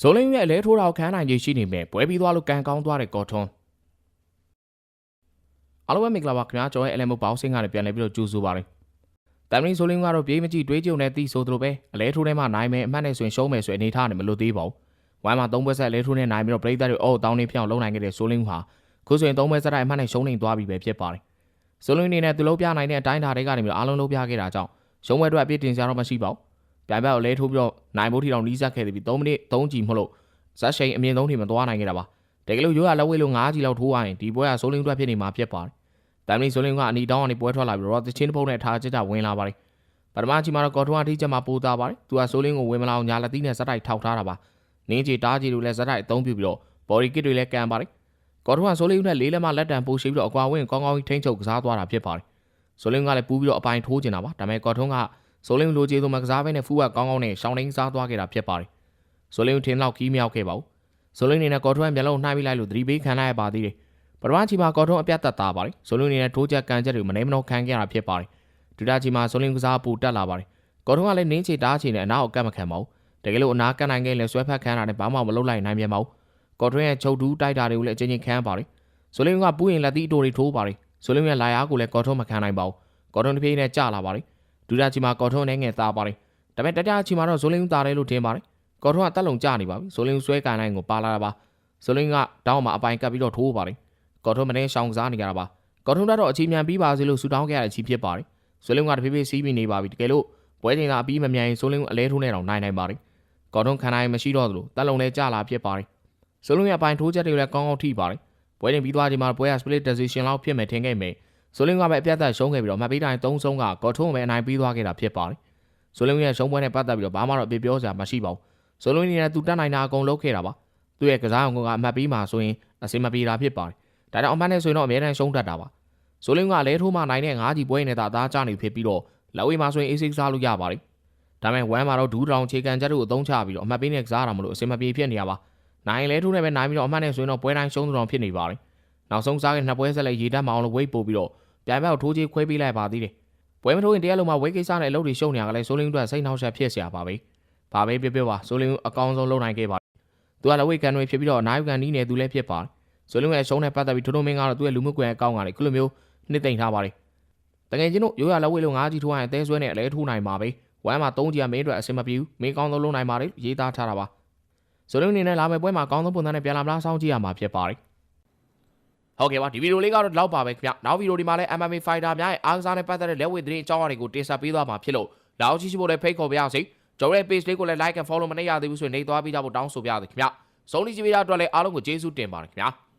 ဇိုလင်းရဲ့အလဲထိုးတာကိုခံနိုင်ခြေရှိနေမယ်ပွဲပြီးသွားလို့ကန်ကောင်းသွားတဲ့ကော်ထွန်းအားလုံးပဲမင်္ဂလာပါခင်ဗျာကျွန်တော်ရဲ့ LMO ဘောက်ဆင်းကနေပြန်လည်ပြီးတော့ကြိုဆိုပါရစေတမ်မင်းဇိုလင်းကတော့ပြေးမကြည့်တွေးကြုံနဲ့တီးဆိုသလိုပဲအလဲထိုးထဲမှာနိုင်မယ်အမှတ်နဲ့ဆိုရင်ရှုံးမယ်ဆိုရင်အနေထားနဲ့မလွတ်သေးပါဘူးဝမ်းမှာ၃ဘက်ဆက်အလဲထိုးနဲ့နိုင်ပြီးတော့ပရိသတ်တွေအော်တောင်းနေဖြောင်းလုံးနိုင်ခဲ့တဲ့ဇိုလင်းဟာခုဆိုရင်၃ဘက်ဆက်တိုင်းအမှတ်နဲ့ရှုံးနေသွားပြီပဲဖြစ်ပါတယ်ဇိုလင်းအနေနဲ့သူလုံးပြနိုင်တဲ့အတိုင်းအတာတွေကနေပြီးတော့အားလုံးလုံးပြခဲ့တာကြောင့်ရှုံးပွဲအတွက်အပြစ်တင်စရာတော့မရှိပါဘူး ပြိုင်ဘက်ကိုလဲထိုးပြီးတော့နိုင်ဖို့ထီတောင်နီးစပ်ခဲ့ပြီး3မိနစ်3ကြိမ်မဟုတ်လို့ဇက်ရှိန်အမြင့်ဆုံးထိမသွားနိုင်ခဲ့တာပါတကယ်လို့ရိုးရလက်ဝဲလို့9ကြီးလောက်ထိုးရရင်ဒီပွဲကဆိုးလင်းအတွက်ဖြစ်နေမှာဖြစ်ပါတယ်တမ်မီဆိုးလင်းကအနီတောင်းကနေပွဲထွက်လာပြီးတော့တချင်းတစ်ပုတ်နဲ့ထားကြကြဝင်လာပါတယ်ပထမချီမှာတော့ကော်ထွန်းအထိချက်မှာပိုသားပါတယ်သူကဆိုးလင်းကိုဝင်မလာအောင်ညာလက်သီးနဲ့ဇက်တိုက်ထောက်ထားတာပါနင်းကြီးတားကြီးတို့လည်းဇက်တိုက်အသုံးပြုပြီးတော့ဘော်ဒီကစ်တွေလည်းကန်ပါတယ်ကော်ထွန်းကဆိုးလင်းနဲ့လေးလက်မလက်တံပိုးရှိပြီးတော့အကွာဝင်းကောင်းကောင်းထိန်းချုပ်ကစားသွားတာဖြစ်ပါတယ်ဆိုးလင်းကလည်းပူးပြီးတော့အပိုင်ထိုးကျင်တာပါဒါပေမဲ့ကော်ထွန်းက ဆိုးလင်းလိုချေသူမကစားဘဲနဲ့ဖူးကကောင်းကောင်းနဲ့ရှောင်းတိုင်းစားသွားခဲ့တာဖြစ်ပါတယ်ဆိုးလင်းထင်းလောက်ခီးမြောက်ခဲ့ပါဘူးဇိုလင်းနေနဲ့ကော်ထွန်းမျက်လုံးနှိုင်းပြီးလိုက်လို့သတိပေးခံလိုက်ရပါသေးတယ်။ပထမချီမှာကော်ထွန်းအပြတ်သက်သားပါတယ်။ဇိုလင်းနေနဲ့ထိုးချက်ကန်ချက်တွေမနေမနှောခံခဲ့ရတာဖြစ်ပါတယ်။ဒုတိယချီမှာဇိုလင်းကစားပူတက်လာပါတယ်။ကော်ထွန်းကလည်းနင်းချီတားချီနဲ့အနာကိုကတ်မခံပါဘူး။တကယ်လို့အနာကတ်နိုင်ခဲ့လဲဆွဲဖက်ခံရတဲ့ဘာမှမလုပ်လိုက်နိုင်ပြန်ပါဘူး။ကော်ထွန်းရဲ့ချုပ်တူးတိုက်တာတွေကိုလည်းအချင်းချင်းခံပါတယ်။ဇိုလင်းကပူးရင်လက်သီးအတိုတွေထိုးပါတယ်။ဇိုလင်းရဲ့လာယာကိုလည်းကော်ထွန်းမခံနိုင်ပါဘူး။ကော်ထွန်းတစ်ပြေးနဲ့ကျလာပါတယ်။ ဒုတိယချီမှာကော်ထွန်းနဲ့ငယ်သားပါတယ်။ဒါပေမဲ့တတိယချီမှာတော့ဇိုလင်းသားတယ်လို့ထင်ပါတယ်။ကော်ထွန်းကတက်လုံကျနေပါပြီ။ဇိုလင်းဆွဲကန်နိုင်ကိုပါလာတာပါ။ဇလင်းကတောင်းမှာအပိုင်ကပ်ပြီးတော့ထိုးပါတယ်။ကော်ထုံးမနေရှောင်ကစားနေကြတာပါ။ကော်ထုံးတော့အချီမြန်ပြီးပါစေလို့ဆူတောင်းခဲ့ရတဲ့အချီဖြစ်ပါတယ်။ဇလင်းကတဖြည်းဖြည်းစီးပြီးနေပါပြီ။တကယ်လို့ပွဲချိန်သာအပြီးမမြန်ရင်ဇလင်းအလဲထိုးနေတော့နိုင်နိုင်ပါတယ်။ကော်ထုံးခံနိုင်မရှိတော့သလိုတက်လုံလဲကြလာဖြစ်ပါတယ်။ဇလင်းရဲ့အပိုင်ထိုးချက်တွေလည်းကောင်းကောင်းထိပါတယ်။ပွဲချိန်ပြီးသွားချိန်မှာပွဲက split decision လောက်ဖြစ်မယ်ထင်ခဲ့မယ်။ ဇလင်းကပဲအပြတ်သက်ရှုံးခဲ့ပြီးတော့မှတ်ပေးတိုင်း၃ဆုံးကကော်ထုံးပဲအနိုင်ပြီးသွားခဲ့တာဖြစ်ပါတယ်။ဇလင်းရဲ့ရှုံးပွဲနဲ့ပတ်သက်ပြီးတော့ဘာမှတော့အပြပြောစရာမရှိပါဘူး။ဇလင်းနေနဲ့သူတက်နိုင်တာအကုန်လုပ်ခဲ့တာပါ။သူ့ရဲ့ကစားအောင်ကအမှတ်ပေးမှာဆိုရင်အစင်မပြေတာဖြစ်ပါတယ်။ဒါကြောင့်အမှတ်နဲ့ဆိုရင်တော့အများတန်းရှုံးတတ်တာပါ။ဆိုလင်းကလဲထိုးမှနိုင်တဲ့၅ကြီးပွဲနေတာအသားကျနေဖြစ်ပြီးတော့လက်ဝေးမှာဆိုရင်အေးစိတ်စားလို့ရပါတယ်။ဒါပေမဲ့ဝမ်းမှာတော့ဒူးတောင်ခြေကန်ချက်တို့ကိုအသုံးချပြီးတော့အမှတ်ပေးနဲ့ကစားတာမလို့အစင်မပြေဖြစ်နေရပါ။နိုင်လဲထိုးနဲ့ပဲနိုင်ပြီးတော့အမှတ်နဲ့ဆိုရင်တော့ပွဲတိုင်းရှုံးတောင်ဖြစ်နေပါတယ်။ နောက်ဆုံးစားတဲ့နှစ်ပွဲဆက်လက်ရေတက်မအောင်လို့ဝိတ်ပို့ပြီးတော့ပြိုင်ဘက်ကိုထိုးချေးခွဲပေးလိုက်ပါသေးတယ်။ပွဲမထိုးရင်တရားလုံးမှာဝိတ်ကိစ္စနဲ့အလုပ်တွေရှုံးနေရကလေးဆိုလင်းအတွက်စိတ်နှောက်ယှက်ဖြစ်เสียပါပဲ။ဘာပဲပြောပြောပါဆိုလင်းအကောင်းဆုံးလုပ်နိုင်ခဲ့ပါ သူကလည်းဝိတ်ကန်တွေဖြစ်ပြီးတော့အနာယူကန်နီးနေသူလည်းဖြစ်ပါတယ်။ဇွေလုံးရဲ့ရှုံးနဲ့ပတ်သက်ပြီးထိုးထိုးမင်းကတော့သူ့ရဲ့လူမှုကွန်ရက်အကောင့်ကနေခုလိုမျိုးနှစ်သိမ့်ထားပါတယ်။တကယ်ချင်းတို့ရိုးရလက်ဝိတ်လုံး၅ကြီးထိုးရင်အသေးဆွဲနဲ့အလဲထိုးနိုင်ပါပဲ။ဝမ်းမှာ၃ကြီးကမင်းအတွက်အဆင်မပြေဘူး။မင်းကောင်းဆုံးလုံးနိုင်ပါတယ်ရေးသားထားတာပါ။ဇွေလုံးအနေနဲ့လာမယ့်ပွဲမှာကောင်းဆုံးပုံစံနဲ့ပြန်လာမလားစောင့်ကြည့်ရမှာဖြစ်ပါတယ်။ ဟုတ်ကဲ့ပါဒီဗီဒီယိုလေးကတော့ဒီလောက်ပါပဲခင်ဗျ။နောက်ဗီဒီယိုဒီမှာလည်း MMA Fighter များရဲ့အားကစားနဲ့ပတ်သက်တဲ့လက်ဝိတ်သတင်းအကြောင်းအရာတွေကိုတင်ဆက်ပေးသွားမှာဖြစ်လို့လောက်ကြည့်ရှိဖို့လည်းဖိတ်ခေါ်ပါရစေ။ကျွန်တော်ရဲ့ page လေးကိုလည်း like and follow မနေရသေးဘူးဆိုရင်နေသွားပြီးကြဖို့တောင်းဆိုပါရစေခင်ဗျ။ဆုံးဖြတ်ကြည့်ပေးတဲ့အတွက်လည်းအားလုံးကိုကျေးဇူးတင်ပါတယ်ခင်ဗျာ။